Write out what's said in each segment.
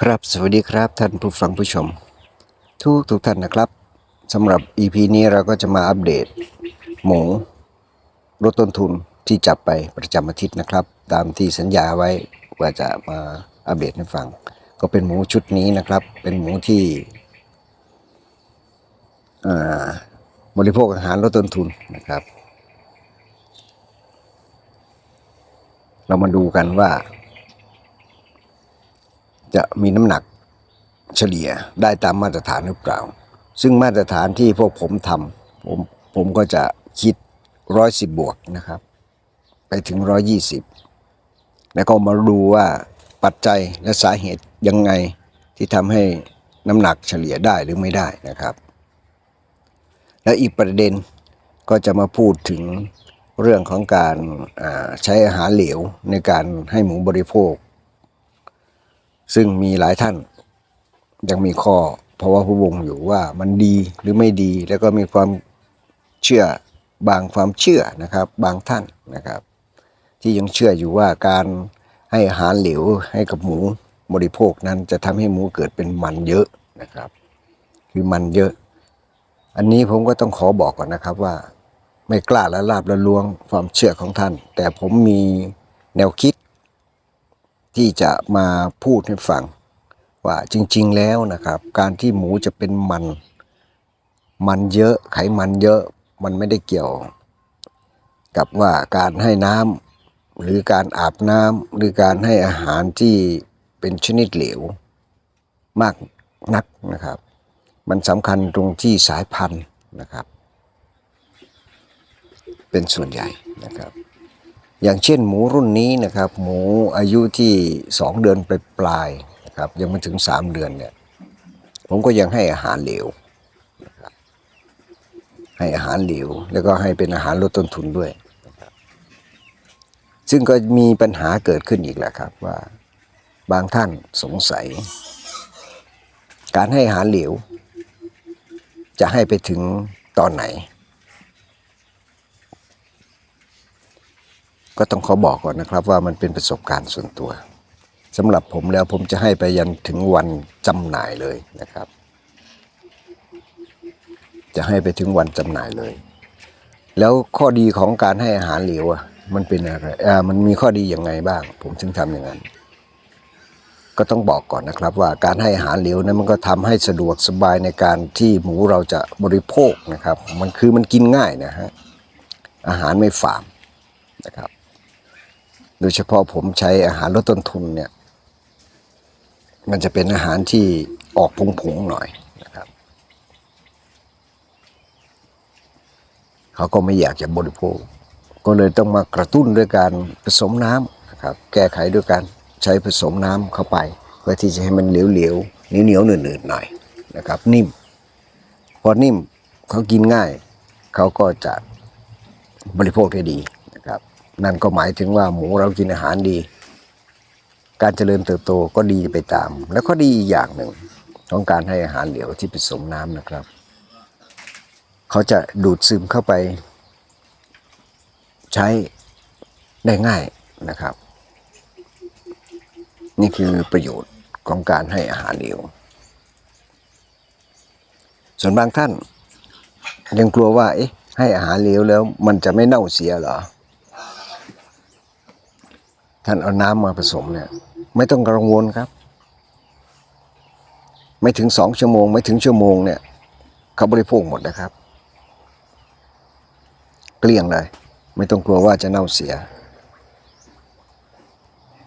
ครับสวัสดีครับท่านผู้ฟังผู้ชม ทุกทุกท่านนะครับสำหรับ EP นี้เราก็จะมาอัปเดต หมูลดต้นทุนที่จับไปประจำอาทิตย์นะครับ ตามที่สัญญาไว้ว่าจะมาอัปเดตให้ฟัง ก็เป็นหมูชุดนี้นะครับ เป็นหมูที่บริโภคอาหารลดต้นทุนนะครับ เรามาดูกันว่า จะมีน้ำหนักเฉลี่ยได้ตามมาตรฐานหรือเปล่า ซึ่งมาตรฐานที่พวกผมทำผมผมก็จะคิดร้อยสิบบวกนะครับ ไปถึงร้อยี่สิบแล้วก็มาดูว่าปัจจัยและสาเหตุยังไงที่ทำให้น้ำหนักเฉลี่ยได้หรือไม่ได้นะครับ แล้วอีกประเด็นก็จะมาพูดถึงเรื่องของการใช้อาหารเหลวในการให้หมูบริโภค ซึ่งมีหลายท่าน ยังมีข้อเพราะว่าผู้วงอยู่ว่ามันดีหรือไม่ดี แล้วก็มีความเชื่อบางความเชื่อนะครับ บางท่านนะครับ ที่ยังเชื่ออยู่ว่าการให้อาหารเหลวให้กับหมูบริโภคนั้นจะทำให้หมูเกิดเป็นมันเยอะนะครับ คือมันเยอะ อันนี้ผมก็ต้องขอบอกก่อนนะครับว่า ไม่กล้าละลาบละลวงความเชื่อของท่าน แต่ผมมีแนวคิด ที่จะมาพูดให้ฟัง ว่าจริง ๆ แล้วนะครับ การที่หมูจะเป็นมัน มันเยอะไขมันเยอะมันไม่ได้เกี่ยว กับว่าการให้น้ำหรือการอาบน้ำหรือการให้อาหารที่เป็นชนิดเหลว มากนักนะครับ มันสำคัญตรงที่สายพันธุ์นะครับ เป็นส่วนใหญ่นะครับ อย่างเช่นหมูรุ่นนี้นะครับ หมูอายุที่ 2 เดือนปปลายนะครับยังไม่ถึง 3 เดือนเนี่ยผมก็ยังให้อาหารเหลว ให้อาหารเหลว แล้วก็ให้เป็นอาหารลดต้นทุนด้วย ซึ่งก็มีปัญหาเกิดขึ้นอีกแหละครับว่าบางท่านสงสัย การให้อาหารเหลว จะให้ไปถึงตอนไหน ก็ต้องขอบอกก่อนนะครับว่ามันเป็นประสบการณ์ส่วนตัวสำหรับผมแล้วผมจะให้ไปยันถึงวันจำหน่ายเลยนะครับ จะให้ไปถึงวันจำหน่ายเลย แล้วข้อดีของการให้อาหารเหลวอะมันเป็นอะไรอ่ามันมีข้อดียังไงบ้าง ผมถึงทำอย่างนั้น ก็ต้องบอกก่อนนะครับว่าการให้อาหารเหลวนั้นมันก็ทำให้สะดวกสบายในการที่หมูเราจะบริโภคนะครับ มันคือมันกินง่ายนะฮะอาหารไม่ฝาดนะครับ โดยเฉพาะผมใช้อาหารลดต้นทุนเนี่ย มันจะเป็นอาหารที่ออกผงๆหน่อยนะครับ เขาก็ไม่อยากจะบริโภค ก็เลยต้องมากระตุ้นด้วยการผสมน้ำนะครับ แก้ไขด้วยการใช้ผสมน้ำเข้าไป เพื่อที่จะให้มันเหลวๆเหนียวๆหนืดๆหน่อยนะครับ นิ่ม พอนิ่มเขากินง่าย เขาก็จะบริโภคได้ดี นั่นก็หมายถึงว่าหมูเรากินอาหารดี การเจริญเติบโตก็ดีไปตาม แล้วก็ดีอีกอย่างหนึ่งของการให้อาหารเหลวที่ผสมน้ำนะครับ เขาจะดูดซึมเข้าไป ใช้ได้ง่ายนะครับ นี่คือประโยชน์ของการให้อาหารเหลวส่วนบางท่าน ยังกลัวว่าเอ๊ะให้อาหารเหลวแล้วมันจะไม่เน่าเสียเหรอ ท่านเอาน้ำมาผสมเนี่ย ไม่ต้องกังวลครับ ไม่ถึงสองชั่วโมง ไม่ถึงชั่วโมงเนี่ย เขาบริโภคหมดนะครับ เกลี้ยงเลย ไม่ต้องกลัวว่าจะเน่าเสีย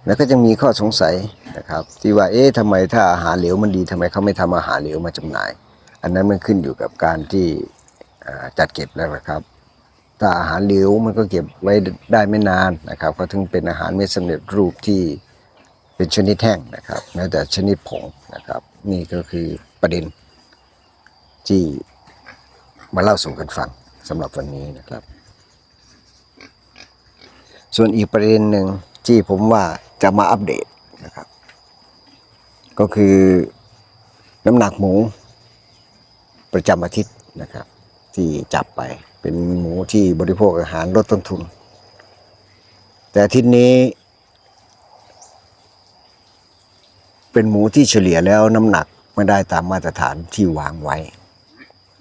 แล้วก็ยังมีข้อสงสัยนะครับ ที่ว่าเอ๊ะทำไมถ้าอาหารเหลวมันดีทำไมเขาไม่ทำอาหารเหลวมาจำหน่าย อันนั้นมันขึ้นอยู่กับการที่จัดเก็บแล้วนะครับ ถ้าอาหารเหลวมันก็เก็บไว้ได้ไม่นานนะครับ ก็ถึงเป็นอาหารไม่สำเร็จรูปที่เป็นชนิดแห้งนะครับแม้แต่ชนิดผงนะครับ นี่ก็คือประเด็นที่มาเล่าสู่กันฟังสำหรับวันนี้นะครับ ส่วนอีกประเด็นหนึ่งที่ผมว่าจะมาอัปเดตนะครับ ก็คือน้ำหนักหมูประจำอาทิตย์นะครับ ที่จับไป เป็นหมูที่บริโภคอาหารลดต้นทุน แต่ทิตย์นี้ เป็นหมูที่เฉลี่ยแล้วน้ำหนักไม่ได้ตามมาตรฐานที่วางไว้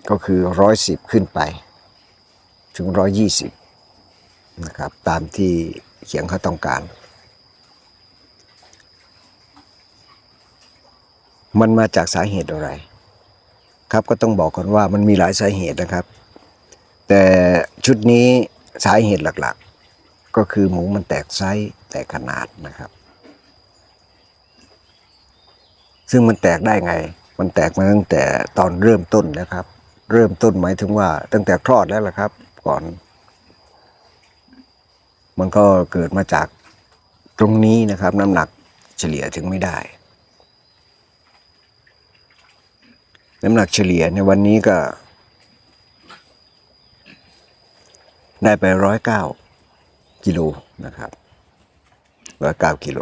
ก็คือร้อยสิบขึ้นไป ถึงร้อยยี่สิบนะครับ ตามที่เขียงเขาต้องการ มันมาจากสาเหตุอะไร ครับก็ต้องบอกก่อนว่ามันมีหลายสาเหตุนะครับ แต่ชุดนี้สาเหตุหลักๆ ก็คือหมูมันแตกไซส์แตกขนาดนะครับ ซึ่งมันแตกได้ไง มันแตกมาตั้งแต่ตอนเริ่มต้นแล้วครับ เริ่มต้นหมายถึงว่าตั้งแต่คลอดแล้วล่ะครับ ก่อน มันก็เกิดมาจากตรงนี้นะครับ น้ำหนักเฉลี่ยถึงไม่ได้ น้ำหนักเฉลี่ยในวันนี้ก็ ได้ไปร้อยเก้ากิโลนะครับร้อยเก้ากิโล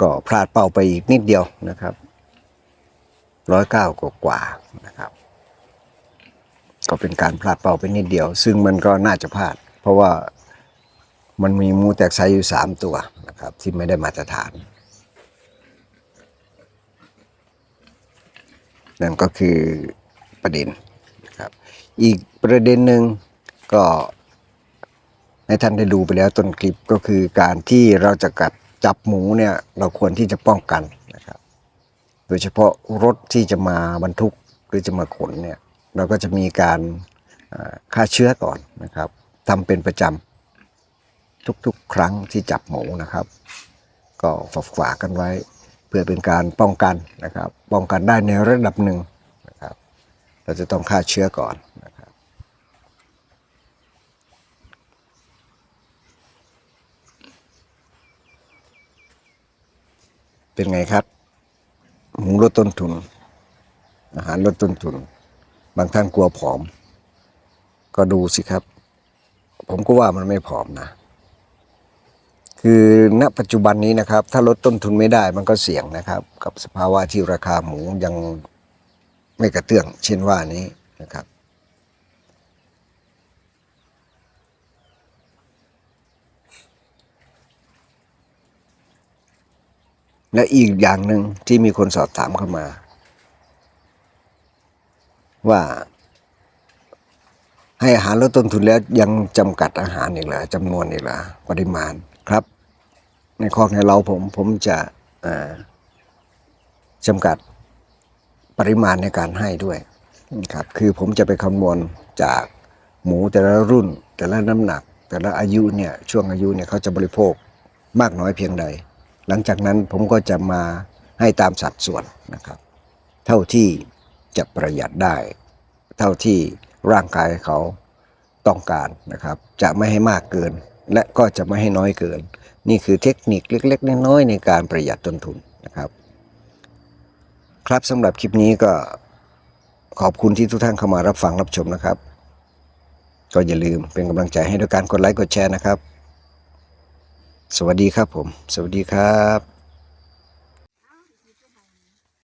ก็พลาดเป้าไปอีกนิดเดียวนะครับร้อยเก้ากว่าๆนะครับ ก็เป็นการพลาดเป้าไปนิดเดียว ซึ่งมันก็น่าจะพลาด เพราะว่ามันมีมูแตกไซอยู่สามตัวนะครับ ที่ไม่ได้มาตรฐาน นั่นก็คือประเด็น อีกประเด็นหนึ่งก็ให้ท่านได้ดูไปแล้วต้นคลิปก็คือการที่เราจะกัดจับหมูเนี่ยเราควรที่จะป้องกันนะครับ โดยเฉพาะรถที่จะมาบรรทุกหรือจะมาขนเนี่ยเราก็จะมีการฆ่าเชื้อก่อนนะครับทำเป็นประจำทุกๆ ครั้งที่จับหมูนะครับ ก็ฝากฝากกันไว้เพื่อเป็นการป้องกันนะครับ ป้องกันได้ในระดับหนึ่ง เราจะต้องฆ่าเชื้อก่อนนะครับเป็นไงครับ หมูลดต้นทุน อาหารลดต้นทุน บางท่านกลัวผอม ก็ดูสิครับ ผมก็ว่ามันไม่ผอมนะคือณปัจจุบันนี้นะครับ ถ้าลดต้นทุนไม่ได้มันก็เสี่ยงนะครับ กับสภาวะที่ราคาหมูยัง ไม่กระเตื้องเช่นว่านี้นะครับ และอีกอย่างหนึ่งที่มีคนสอบถามเข้ามา ว่า ให้อาหารลดต้นทุนแล้วยังจำกัดอาหารอีกเหรอจำนวนอีกเหรอปริมาณครับ ในข้อในเราผมผมจะจำกัด ปริมาณในการให้ด้วยครับคือผมจะไปคำนวณจากหมูแต่ละรุ่น แต่ละน้ำหนัก แต่ละอายุเนี่ยช่วงอายุเนี่ยเขาจะบริโภคมากน้อยเพียงใด หลังจากนั้นผมก็จะมาให้ตามสัดส่วนนะครับ เท่าที่จะประหยัดได้ เท่าที่ร่างกายเขาต้องการนะครับ จะไม่ให้มากเกิน และก็จะไม่ให้น้อยเกิน นี่คือเทคนิคเล็ก ๆ น้อยๆในการประหยัดต้นทุนนะครับ ครับสำหรับคลิปนี้ก็ขอบคุณที่ทุกท่านเข้ามารับฟังรับชมนะครับ ก็อย่าลืมเป็นกำลังใจให้ด้วยการกดไลค์กดแชร์นะครับ สวัสดีครับผม สวัสดีครับ